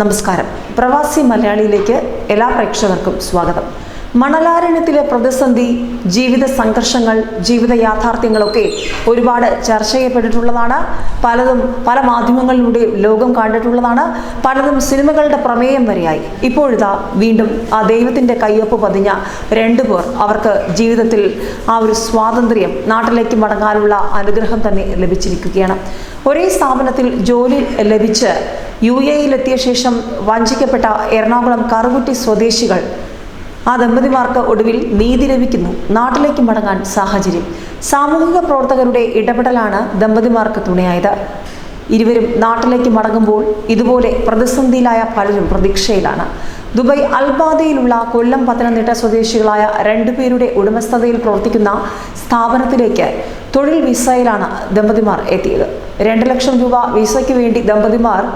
നമസ്കാരം. പ്രവാസി മലയാളിയിലേക്ക് എല്ലാ പ്രേക്ഷകർക്കും സ്വാഗതം. മണലാരണ്യത്തിലെ പ്രതിസന്ധി ജീവിത സംഘർഷങ്ങൾ ജീവിത യാഥാർത്ഥ്യങ്ങളൊക്കെ ഒരുപാട് ചർച്ച ചെയ്യപ്പെട്ടിട്ടുള്ളതാണ്. പലതും പല മാധ്യമങ്ങളിലൂടെയും ലോകം കണ്ടിട്ടുള്ളതാണ്. പലതും സിനിമകളുടെ പ്രമേയം വരെയായി. ഇപ്പോഴിതാ വീണ്ടും ആ ദൈവത്തിന്റെ കയ്യൊപ്പ് പതിഞ്ഞ രണ്ടു പേർ അവർക്ക് ജീവിതത്തിൽ ആ ഒരു സ്വാതന്ത്ര്യം നാട്ടിലേക്ക് മടങ്ങാനുള്ള അനുഗ്രഹം തന്നെ ലഭിച്ചിരിക്കുകയാണ്. ഒരേ സ്ഥാപനത്തിൽ ജോലി ലഭിച്ച് യു എയിലെത്തിയ ശേഷം വഞ്ചിക്കപ്പെട്ട എറണാകുളം കറുകുറ്റി സ്വദേശികൾ ആ ദമ്പതിമാർക്ക് ഒടുവിൽ നീതി ലഭിക്കുന്നു. നാട്ടിലേക്ക് മടങ്ങാൻ സാഹചര്യം. സാമൂഹിക പ്രവർത്തകരുടെ ഇടപെടലാണ് ദമ്പതിമാർക്ക് തുണയായത്. ഇരുവരും നാട്ടിലേക്ക് മടങ്ങുമ്പോൾ ഇതുപോലെ പ്രതിസന്ധിയിലായ പലരും പ്രതീക്ഷയിലാണ്. ദുബായ് അൽബാദയിലുള്ള കൊല്ലം പത്തനംതിട്ട സ്വദേശികളായ രണ്ടുപേരുടെ ഉടമസ്ഥതയിൽ പ്രവർത്തിക്കുന്ന സ്ഥാപനത്തിലേക്ക് തൊഴിൽ വിസയിലാണ് ദമ്പതിമാർ എത്തിയത്. രണ്ട് ലക്ഷം രൂപ വിസയ്ക്ക് വേണ്ടി ദമ്പതിമാർ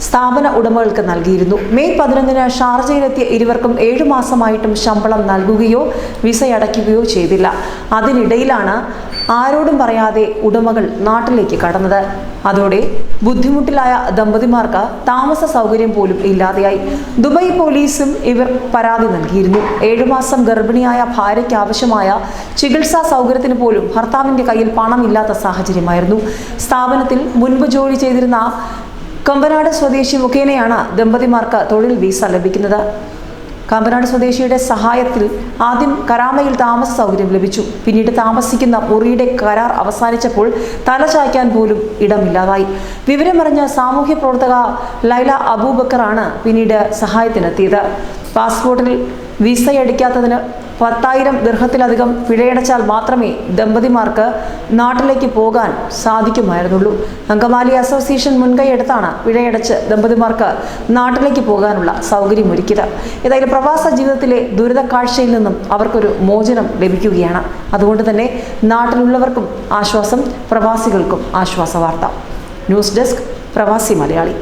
സ്ഥാപന ഉടമകൾക്ക് നൽകിയിരുന്നു. മെയ് പതിനൊന്നിന് ഷാർജയിലെത്തിയ ഇരുവർക്കും ഏഴു മാസമായിട്ടും ശമ്പളം നൽകുകയോ വിസ അടയ്ക്കുകയോ ചെയ്തില്ല. അതിനിടയിലാണ് ആരോടും പറയാതെ ഉടമകൾ നാട്ടിലേക്ക് കടന്നത്. അതോടെ ബുദ്ധിമുട്ടിലായ ദമ്പതിമാർക്ക് താമസ സൗകര്യം പോലും ഇല്ലാതെയായി. ദുബായ് പോലീസും ഇവർ പരാതി നൽകിയിരുന്നു. ഏഴുമാസം ഗർഭിണിയായ ഭാര്യയ്ക്ക് ആവശ്യമായ ചികിത്സാ സൗകര്യത്തിന് പോലും ഭർത്താവിന്റെ കയ്യിൽ പണമില്ലാത്ത സാഹചര്യമായിരുന്നു. സ്ഥാപനത്തിൽ മുൻപ് ജോലി ചെയ്തിരുന്ന കമ്പനാട് സ്വദേശി മുഖേനയാണ് ദമ്പതിമാർക്ക് തൊഴിൽ വിസ ലഭിക്കുന്നത്. കമ്പനാട് സ്വദേശിയുടെ സഹായത്തിൽ ആദ്യം കരാമയിൽ താമസ സൗകര്യം ലഭിച്ചു. പിന്നീട് താമസിക്കുന്ന മുറിയുടെ കരാർ അവസാനിച്ചപ്പോൾ തലചായ്ക്കാൻ പോലും ഇടമില്ലാതായി. വിവരമറിഞ്ഞ സാമൂഹ്യ പ്രവർത്തക ലൈല അബൂബക്കറാണ് പിന്നീട് സഹായത്തിനെത്തിയത്. പാസ്പോർട്ടിൽ വിസയടിക്കാത്തതിന് പത്തായിരം ദീർഘത്തിലധികം പിഴയടച്ചാൽ മാത്രമേ ദമ്പതിമാർക്ക് നാട്ടിലേക്ക് പോകാൻ സാധിക്കുമായിരുന്നുള്ളൂ. അങ്കമാലി അസോസിയേഷൻ മുൻകൈയെടുത്താണ് പിഴയടച്ച് ദമ്പതിമാർക്ക് നാട്ടിലേക്ക് പോകാനുള്ള സൗകര്യമൊരുക്കിയത്. ഏതായാലും പ്രവാസ ജീവിതത്തിലെ ദുരിത കാഴ്ചയിൽ നിന്നും അവർക്കൊരു മോചനം ലഭിക്കുകയാണ്. അതുകൊണ്ട് തന്നെ നാട്ടിലുള്ളവർക്കും ആശ്വാസം പ്രവാസികൾക്കും ആശ്വാസ വാർത്ത ന്യൂസ് ഡെസ്ക് പ്രവാസി മലയാളി.